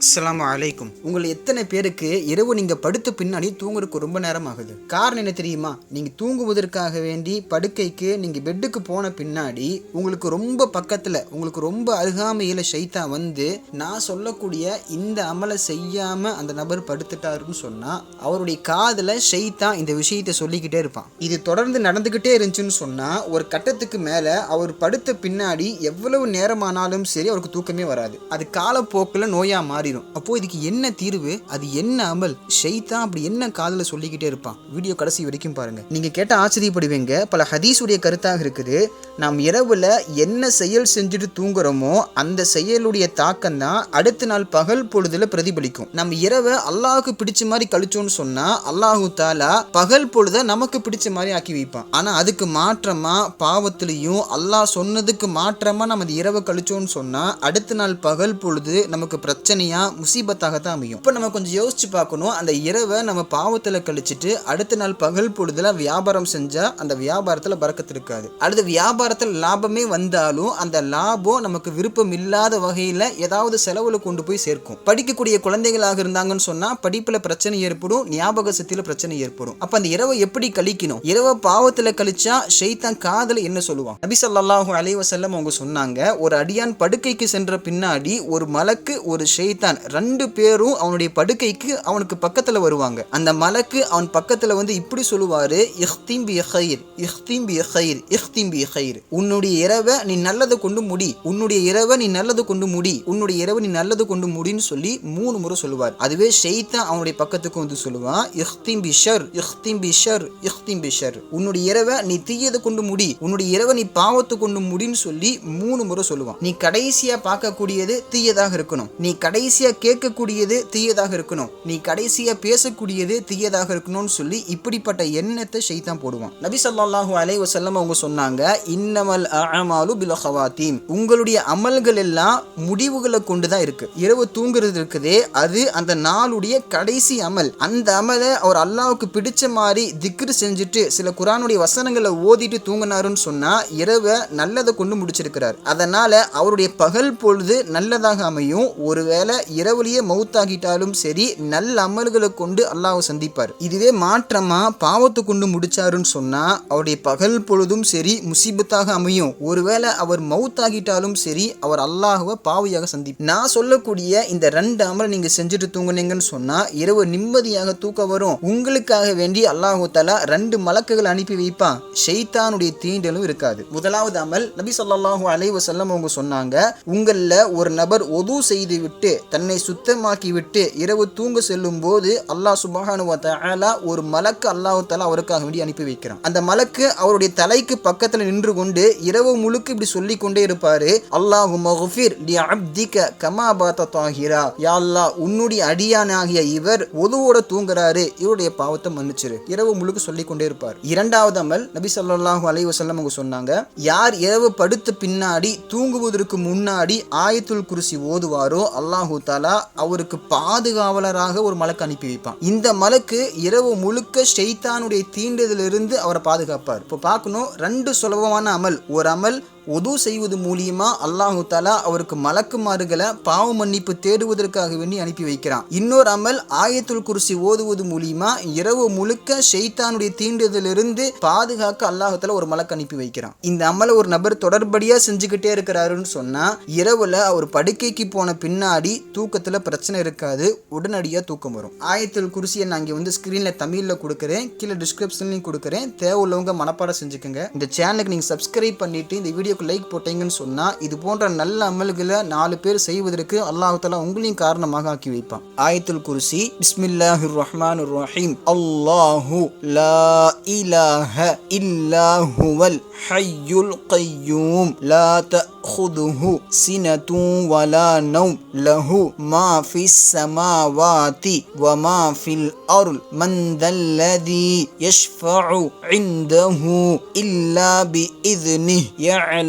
அஸ்லாம் அலைக்கும் உங்கள் எத்தனை பேருக்கு இரவு நீங்கள் படுத்த பின்னாடி தூங்குறதுக்கு ரொம்ப நேரம் ஆகுது? காரணம் என்ன தெரியுமா? நீங்கள் தூங்குவதற்காக வேண்டி படுக்கைக்கு நீங்கள் பெட்டுக்கு போன பின்னாடி உங்களுக்கு ரொம்ப பக்கத்தில் உங்களுக்கு ரொம்ப அருகாமையில் ஷைத்தா வந்து நான் சொல்லக்கூடிய இந்த அமலை செய்யாமல் அந்த நபர் படுத்துட்டாருன்னு சொன்னால் அவருடைய காதில் ஷைத்தா இந்த விஷயத்தை சொல்லிக்கிட்டே இருப்பான். இது தொடர்ந்து நடந்துக்கிட்டே இருந்துச்சுன்னு சொன்னால் ஒரு கட்டத்துக்கு மேலே அவர் படுத்த பின்னாடி எவ்வளவு நேரமானாலும் சரி அவருக்கு தூக்கமே வராது. அது காலப்போக்கில் நோயாக மாறிடும் அப்போ இதுக்கு என்ன தீர்வு? அது என்ன அமல்? ஷெய்தான் அப்படி என்ன காதல சொல்லிக்கிட்டே இருப்பான்? வீடியோ கடைசி வரைக்கும் பாருங்க. நீங்க கேட்ட ஆச்சரியப்படுவீங்க. பல ஹதீஸுடைய கருத்தாக இருக்குது. நாம் இரவில் என்ன செயல் செஞ்சுட்டு தூங்குறோமோ அந்த செயலுடைய தாக்கம் தான் அடுத்த நாள் பகல் பொழுதுல பிரதிபலிக்கும். நம்ம இரவை அல்லாஹுக்கு பிடிச்ச மாதிரி கழிச்சோம்னு சொன்னா அல்லாஹு தாலா பகல் பொழுத நமக்கு பிடிச்ச மாதிரி ஆக்கி வைப்பான். ஆனா அதுக்கு மாற்றமா பாவத்திலையும் அல்லாஹ் சொன்னதுக்கு மாற்றமா நம்ம அந்த இரவை கழிச்சோம்னு சொன்னா அடுத்த நாள் பகல் பொழுது நமக்கு பிரச்சனையா முசீபத்தாக தான் அமையும். இப்போ நம்ம கொஞ்சம் யோசிச்சு பார்க்கணும். அந்த இரவை நம்ம பாவத்தில் கழிச்சிட்டு அடுத்த நாள் பகல் பொழுதுல வியாபாரம் செஞ்சா அந்த வியாபாரத்தில் பறக்கத்து இருக்காது. அடுத்த வியாபாரத்தில் லாபமே வந்தாலும் அந்த லாபம் நமக்கு விருப்பம் இல்லாத வகையில் ஏதாவது செலவில் கொண்டு போய் சேர்க்கும். படிக்கக்கூடிய குழந்தைகளாக இருந்தாங்கன்னு சொன்னால் படிப்பில் பிரச்சனை ஏற்படும் ஞாபக சக்தியில் பிரச்சனை ஏற்படும். அப்போ அந்த இரவை எப்படி கழிக்கணும்? இரவை பாவத்தில் கழிச்சா ஷெய்தான் காதில் என்ன சொல்லுவான்? நபி ஸல்லல்லாஹு அலைவசல்லம் அவங்க சொன்னாங்க ஒரு அடியான் படுக்கைக்கு சென்ற பின்னாடி ஒரு மலக்கு ஒரு ஷெய்தான் ரெண்டு பேரும் அவனுடைய படுக்கைக்கு அவனுக்கு பக்கத்தில் வருவாங்க. அந்த மலக்கு அவன் பக்கத்தில் வந்து இப்படி சொல்லுவார் இஹ்தீம் பி ஹைர் இஹ்தீம் பி ஹயிர் இஹ்தீம் பி ஹைர் உன்னுடைய இரவை நீ நல்லது கொண்டு முடி. உன்னுடைய இரவை நீ நல்லது கொண்டு முடி. உன்னுடைய இரவை நீ நல்லது கொண்டு முடின்னு சொல்லி மூணு முறை சொல்லுவார். அதுவே ஷெய்தான் அவனுடைய பக்கத்துக்கு வந்து சொல்லுவான். இஹ்திம் பிஷர் இஹ்திம் இஹ்தீம் இஹ்திம் பிஷர் இஹ்தீம் உன்னுடைய இரவை நீ தீயதை கொண்டு முடி. உன்னுடைய இரவை நீ பாவத்தை கொண்டு முடின்னு சொல்லி மூணு முறை சொல்லுவான். நீ கடைசியா பார்க்கக்கூடியது தீயதாக இருக்கணும். நீ கடைசியா கேட்கக்கூடியது தீயதாக இருக்கணும். நீ கடைசியா பேசக்கூடியது தீயதாக இருக்கணும்னு சொல்லி இப்படிப்பட்ட எண்ணத்தை ஷெய்தான் போடுவான். நபி சல்லாஹூ அலைஹி வஸல்லம் அவங்க சொன்னாங்க இன்னமல் அஅமாலு பில ஹவாத்தீம் உங்களுடைய அமல்கள் எல்லாம் முடிவுகளை கொண்டு தான் இருக்கு. இரவு தூங்குறது இருக்குதே அது அந்த நாளுடைய கடைசி அமல். அந்த அமலை அவர் அல்லாவுக்கு பிடிச்ச மாதிரி திக்ரு செஞ்சுட்டு சில குரானுடைய வசனங்களை ஓதிட்டு தூங்கினாருன்னு சொன்னா இரவை நல்லதை கொண்டு முடிச்சிருக்கிறார். அதனால அவருடைய பகல் பொழுது நல்லதாக அமையும். ஒருவேளை இரவுலயே மௌத்தாகிட்டாலும் சரி நல்ல அமல்களை கொண்டு அல்லாஹ் சந்திப்பார். இதுவே மாற்றமா பாவத்தை கொண்டு முடிச்சாருன்னு சொன்னா அவருடைய பகல் பொழுதும் சரி முசீபத்தாக அமையும். ஒருவேளை அவர் மௌத்தாகிட்டாலும் சரி அவர் அல்லாஹுவை பாவியாக சந்திப்பார் நான் சொல்லக்கூடிய இந்த ரெண்டு அமல் நீங்க செஞ்சுட்டு தூங்குனீங்கன்னு சொன்னா இரவு நிம்மதியாக தூக்க வரும். உங்களுக்காக வேண்டி அல்லாஹு தலா ரெண்டு மலக்குகள் அனுப்பி வைப்பான். ஷெய்தானுடைய தீண்டலும் இருக்காது. முதலாவது அமல் நபி சொல்லாஹு அலைஹி வஸல்லம் அவங்க சொன்னாங்க உங்களில் ஒரு நபர் ஒது செய்து விட்டு தன்னை சுத்தமாக்கி விட்டு இரவு தூங்க செல்லும் போது அல்லாஹ் சுபஹானு வ ஒரு மலக்கு அல்லாஹு தலா அவருக்காக வேண்டி அனுப்பி வைக்கிறான். அந்த மலக்கு அவருடைய தலைக்கு பக்கத்துல நின்று கொண்டு இரவு முழுக்க இப்படி சொல்லி கொண்டே இருப்பாரு. அல்லாஹு மஃபிர் லி அப்திக கமா பாத்த தாஹிரா. யா அல்லாஹ் உன்னுடைய அடியானாகிய இவர் ஒதுவோட தூங்குறாரு. இவருடைய பாவத்தை மன்னிச்சிரு. இரவு முழுக்க சொல்லி கொண்டே இருப்பார். இரண்டாவது அமல் நபி சொல்லாஹு அலைஹி வஸல்லம் அவங்க சொன்னாங்க யார் இரவு படுத்த பின்னாடி தூங்குவதற்கு முன்னாடி ஆயத்துல் குருசி ஓதுவாரோ அல்லாஹு தாலா அவருக்கு பாதுகாவலராக ஒரு மலக்கு அனுப்பி வைப்பான். இந்த மலக்கு இரவு முழுக்க ஷெய்தானுடைய தீண்டுதலிருந்து அவரை பாதுகாப்பார். இப்போ பார்க்கணும் ரெண்டு சுலபமான அமல் ஒரு அமல் உது செய்வது மூலியமா அல்லாஹு தாலா அவருக்கு மலக்குமாறுகளை பாவ மன்னிப்பு தேடுவதற்காக வேண்டி அனுப்பி வைக்கிறான். இன்னொரு அமல் ஆயத்துல் குருசி ஓதுவது மூலியமா இரவு முழுக்க ஷெய்தானுடைய தீண்டுதலிருந்து பாதுகாக்க அல்லாஹு தாலா ஒரு மலக்கு அனுப்பி வைக்கிறான். இந்த அமலை ஒரு நபர் தொடர்படியா செஞ்சுக்கிட்டே இருக்கிறாருன்னு சொன்னா இரவுல அவர் படுக்கைக்கு போன பின்னாடி தூக்கத்துல பிரச்சனை இருக்காது உடனடியா தூக்கம் வரும். ஆயத்துல் குருசியை நான் இங்கே வந்து ஸ்கிரீன்ல தமிழ்ல கொடுக்குறேன். கீழே டிஸ்கிரிப்ஷன்லையும் கொடுக்குறேன். தேவை உள்ளவங்க மனப்பாடம் செஞ்சுக்கோங்க. இந்த சேனலுக்கு நீங்க சப்ஸ்கிரைப் பண்ணிட்டு இந்த வீடியோ வீடியோக்கு லைக் போட்டீங்கன்னு சொன்னா இது போன்ற நல்ல அமல்களை நாலு பேர் செய்வதற்கு அல்லாஹ் தஆலா உங்களையும் காரணமாக ஆக்கி வைப்பான் ஆயத்துல் குருசி பிஸ்மில்லாஹிர் ரஹ்மானிர் ரஹீம் அல்லாஹு லா இலாஹ இல்லா ஹுவல் ஹய்யுல் கய்யூம் லா تأخذه سنة ولا نوم له ما في السماوات وما في الأرض من ذا الذي يشفع عنده إلا بإذنه يعلم